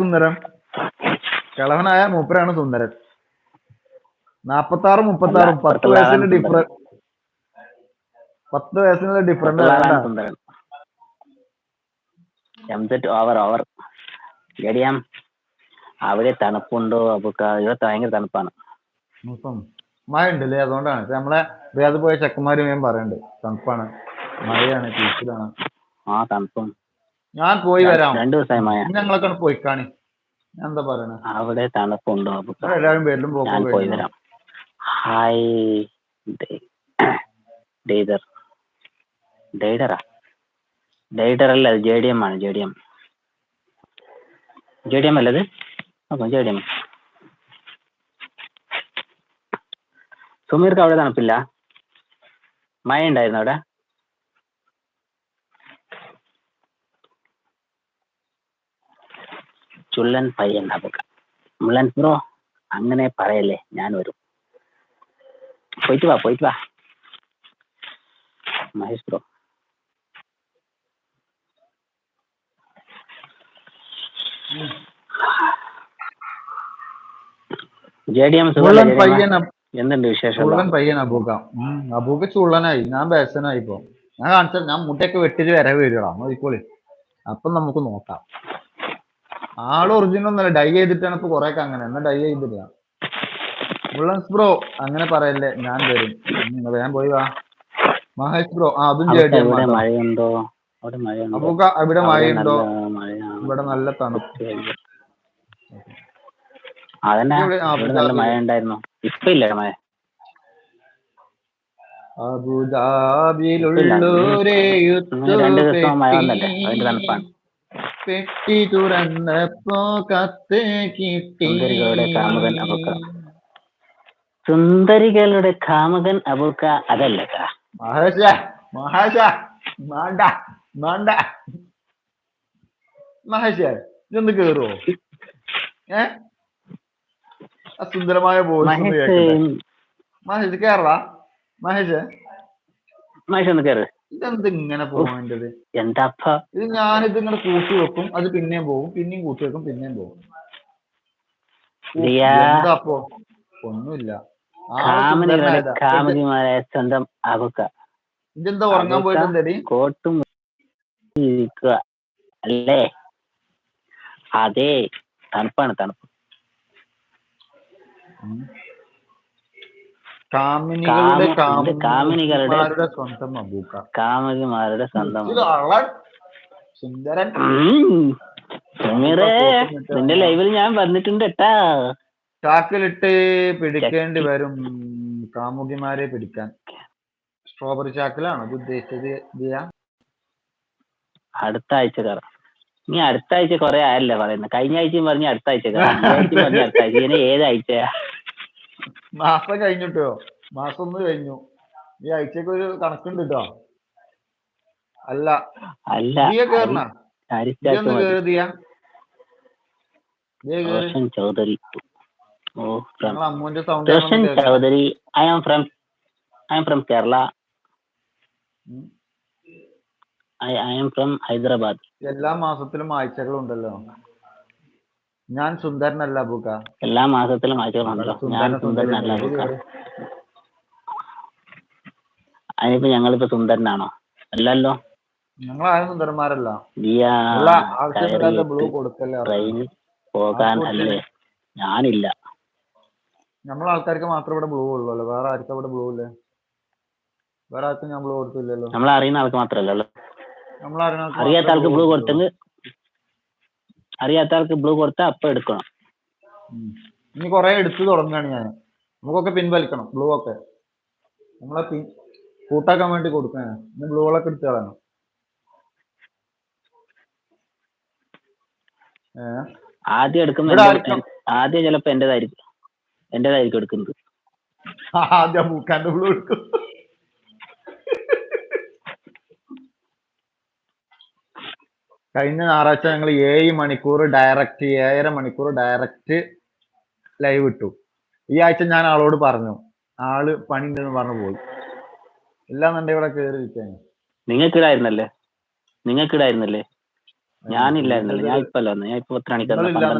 സുന്ദരം. കിളവനായ മൂപ്പരാണ് സുന്ദരൻ. നാപ്പത്തി ആറ് മുപ്പത്തി ആറും പത്ത് വയസ്സിന് ഡിഫറന്റ് പത്ത് വയസ്സിനുള്ള ഡിഫറന്റ് ഓവർ ഓവർ ഗഡിയാം അവിടെ തണുപ്പുണ്ടോ? ഇവിടെ ഭയങ്കര തണുപ്പാണ്. മഴ ഉണ്ടല്ലേ അതുകൊണ്ടാണ്. നമ്മളെ വേദ പോയ ചെക്കന്മാരും ഞാൻ പറയണ്ട് തണുപ്പാണ്. മഴയാണ് ചീച്ചിലാണ്. ആ തണുപ്പും. ഞാൻ പോയി വരാം. രണ്ടു ദിവസമായി ഞങ്ങളൊക്കെ പോയി കാണി ഞാൻ എന്താ പറയണ? അവിടെ തണുപ്പുണ്ടോ? എല്ലാവരും പേരിലും ഞാൻ പോയി വരാം. ഹായ് ഡെയ്ഡർ ഡെയ്ഡറാ ഡെയ്ഡർ അല്ല ജെ ഡി എം ആണ് J D M. J D M അല്ലത് അപ്പം ജെ ഡി എം. സുമീർക്ക് അവിടെ തണുപ്പില്ല. മഴ ഉണ്ടായിരുന്നു അവിടെ? ചുള്ളൻ പയ്യൻ അപ്പൊക്ക മുള്ളൻ ബ്രോ അങ്ങനെ പറയല്ലേ ഞാൻ വരും. പോയിട്ട് വാ പോയിട്ട് വാ. Mahesh bro. J D M എന്തുണ്ട് വിശേഷം? അബൂക്ക. ചുള്ളനായി. ഞാൻ ബേസനായി ഇപ്പൊ ഞാൻ കാണിച്ചാൽ ഞാൻ മുട്ടയൊക്കെ വെട്ടിട്ട് വരവ് വരികടാ നോക്കിക്കോളി അപ്പൊ നമുക്ക് നോക്കാം. ആൾ ഒറിജിനൽ ഒന്നല്ല ഡൈ ചെയ്തിട്ടാണ് ഇപ്പൊ കൊറേ അങ്ങനെ. എന്നാ ഡൈ ചെയ്തില്ല. മുള്ളൻസ് ബ്രോ അങ്ങനെ പറയല്ലേ. ഞാൻ വരും. നിങ്ങൾ ഞാൻ പോയി വാ. മഹേഷ് ബ്രോ ആ അതും മഴയുണ്ടോ? ഇവിടെ അവിടെ മഴയുണ്ടോ? നല്ല ഇവിടെ നല്ല തണുപ്പ്. അതന്നെ. നല്ല മഴ ഉണ്ടായിരുന്നു ഇപ്പൊ ഇല്ല മഴ. അബുദാബിയിലുള്ളൊരേ ഇന്ന് രണ്ട് ദിവസം മഴ വന്നല്ലേ. അതിന്റെ തണുപ്പാണ്. പെട്ടി തുറന്നപ്പോ കത്ത് കിട്ടി. സുന്ദരികളുടെ കാമുകൻ അബുക്ക. സുന്ദരികളുടെ കാമുകൻ അബുക്ക അതല്ല ട്ടാ. മഹേഷ മഹേഷ വേണ്ട വേണ്ട. മഹേഷ ഇതൊന്ന് കേറുവോ? ഏ? സുന്ദരമായ ഒന്ന് മഹേഷ്. കേക്കട്ടെ മഹേഷ് മഹേഷ്. ഒന്ന് കയറ് ഇതെന്ത് ഇങ്ങനെ പോകേണ്ടത് എന്താപ്പ ഇത് ഞാനിത് ഇങ്ങനെ കൂട്ടി വെക്കും അത് പിന്നെയും പോകും പിന്നെയും കൂട്ടി വെക്കും പിന്നെയും പോകും എന്താപ്പോ ഒന്നുമില്ല. കാമനികളുടെ. സ്വന്തം ഇതെന്താ ഉറങ്ങാൻ അബൂക്ക. പോയിട്ട് കോട്ടും ഇരിക്കുക. അല്ലേ? അതെ തണുപ്പാണ് തണുപ്പ്. കാമിനികളുടെ സ്വന്തം അബൂക്ക കാമുകിമാരുടെ സ്വന്തം സുന്ദരൻ. നിന്റെ ലൈവിൽ ഞാൻ വന്നിട്ടുണ്ട് കേട്ടാ ചാക്കിലിട്ട് പിടിക്കേണ്ടി വരും കാമുകിമാരെ പിടിക്കാൻ. സ്ട്രോബെറി ചാക്കിലാണോ ഇത് ഉദ്ദേശിച്ചത് ദിയ? അടുത്ത ആഴ്ച കയറാം നീ അടുത്ത ആഴ്ച കൊറേ ആയല്ലേ പറയുന്നത്. കഴിഞ്ഞ ആഴ്ചയും പറഞ്ഞ അടുത്ത ആഴ്ച കയറാം അടുത്ത ആഴ്ച. ഇനി ഏത് ആഴ്ചയാ? മാസം കഴിഞ്ഞിട്ടോ? മാസം ഒന്ന് കഴിഞ്ഞു. ഈ ആഴ്ചക്ക് ഒരു കണക്കുണ്ട് കേട്ടോ അല്ല. അല്ല Roshan Chaudhary. Oh from Roshan Chaudhary. I am from I am from Kerala I I am from Hyderabad. എല്ലാ മാസത്തിലും ആഴ്ചകളും ഉണ്ടല്ലോ ഞാൻ സുന്ദരനല്ല ബുക്ക എല്ലാ മാസത്തിലും ആഴ്ചകളുണ്ടല്ലോ ഞാൻ സുന്ദരനല്ല ബുക്ക അതിനിപ്പോ ഞങ്ങളിപ്പോ സുന്ദരനാണോ? അല്ലല്ലോ. ഞങ്ങൾ ആരും സുന്ദരന്മാരല്ല ട്രെയിനിൽ പോകാൻ അല്ലേ? ഞാനില്ല. നമ്മളെ ആൾക്കാർക്ക് മാത്രം ഇവിടെ ബ്ലൂ ഉള്ളൂ വേറെ ആർക്കും ഇവിടെ ബ്ലൂ ഇല്ലേ? വേറെ ആർക്കും ഞാൻ ബ്ലൂ കൊടുത്തില്ലല്ലോ. നമ്മളെ അറിയുന്ന ആൾക്ക് മാത്രല്ലോ ഉള്ളൂ നമ്മൾ അറിയാത്ത ആൾക്ക് ബ്ലൂ കൊടുത്തെങ്കിൽ അറിയാത്ത ആൾക്ക് ബ്ലൂ കൊടുത്താൽ അപ്പൊ എടുക്കണം. ഇനി കൊറേ എടുത്തു തുടങ്ങുകയാണ് ഞാൻ. നമുക്കൊക്കെ പിൻവലിക്കണം ബ്ലൂ ഒക്കെ. നമ്മളെ പിൻ കൂട്ടാക്കാൻ വേണ്ടി കൊടുക്കാനാണ് ഇനി ബ്ലൂകളൊക്കെ എടുത്ത് കളയണം. ആദ്യം ആർക്കും- ആദ്യം ചിലപ്പോ എന്റേതായിരിക്കും. എന്റേതായിരിക്കും എടുക്കുന്നത്. ആദ്യം മൂക്കാന്റെ ബ്ലൂ എടുക്കും. കഴിഞ്ഞ ഞായറാഴ്ച ഞങ്ങൾ ഏഴ് മണിക്കൂർ ഡയറക്റ്റ് ഏഴര മണിക്കൂർ ഡയറക്റ്റ് ലൈവ് ഇട്ടു. ഈ ആഴ്ച ഞാൻ ആളോട് പറഞ്ഞു. ആൾ പണി ഉണ്ടെന്ന് പറഞ്ഞു പോയി. എല്ലാം നിന്റെ ഇവിടെ കയറി ഇരിക്കാണ് നിങ്ങൾക്കിടായിരുന്നല്ലേ? നിങ്ങൾക്കിടായിരുന്നല്ലേ ഞാനില്ലായിരുന്നല്ലേ? ഞാൻ ഇപ്പല്ലോ ഞാൻ ഇപ്പൊ പത്ത് മണിക്ക് വന്നു നിങ്ങളില്ലാന്ന്